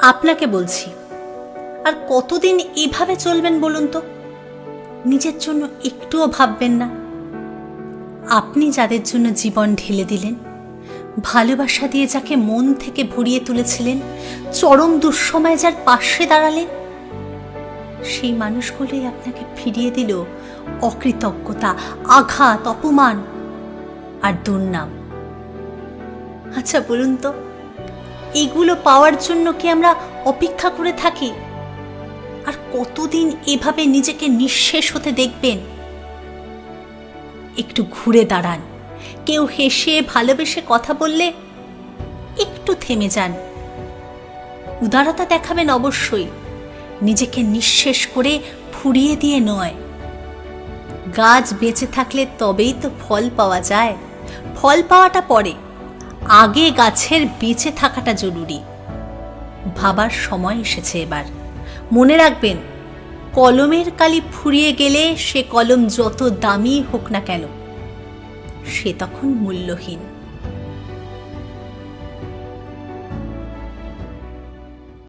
আপনাকে বলছি, আর কতদিন এভাবে চলবেন বলুন তো? নিজের জন্য একটুও ভাববেন না। আপনি যাদের জন্য জীবন ঢেলে দিলেন, ভালোবাসা দিয়ে যাকে মন থেকে ভরিয়ে তুলেছিলেন, চরম দুঃসময় যার পাশে দাঁড়ালেন, সেই মানুষগুলোই আপনাকে ফিরিয়ে দিল অকৃতজ্ঞতা, আঘাত, অপমান আর দুর্নাম। আচ্ছা বলুন তো এগুলো পাওয়ার জন্য কি আমরা অপেক্ষা করে থাকি? আর কতদিন এভাবে নিজেকে নিঃশেষ হতে দেখবেন? একটু ঘুরে দাঁড়ান। কেউ হেসে ভালোবেসে কথা বললে একটু থেমে যান। উদারতা দেখাবেন অবশ্যই। নিজেকে নিঃশেষ করে ফুরিয়ে দিয়ে নয়। গাছ বেঁচে থাকলে তবেই তো ফল পাওয়া যায়। ফল পাওয়াটা পরে। আগে গাছের বেঁচে থাকাটা জরুরি। ভাবার সময় এসেছে এবার। মনে রাখবেন, কলমের কালি ফুরিয়ে গেলে সে কলম যত দামি হোক না কেন, সে তখন মূল্যহীন।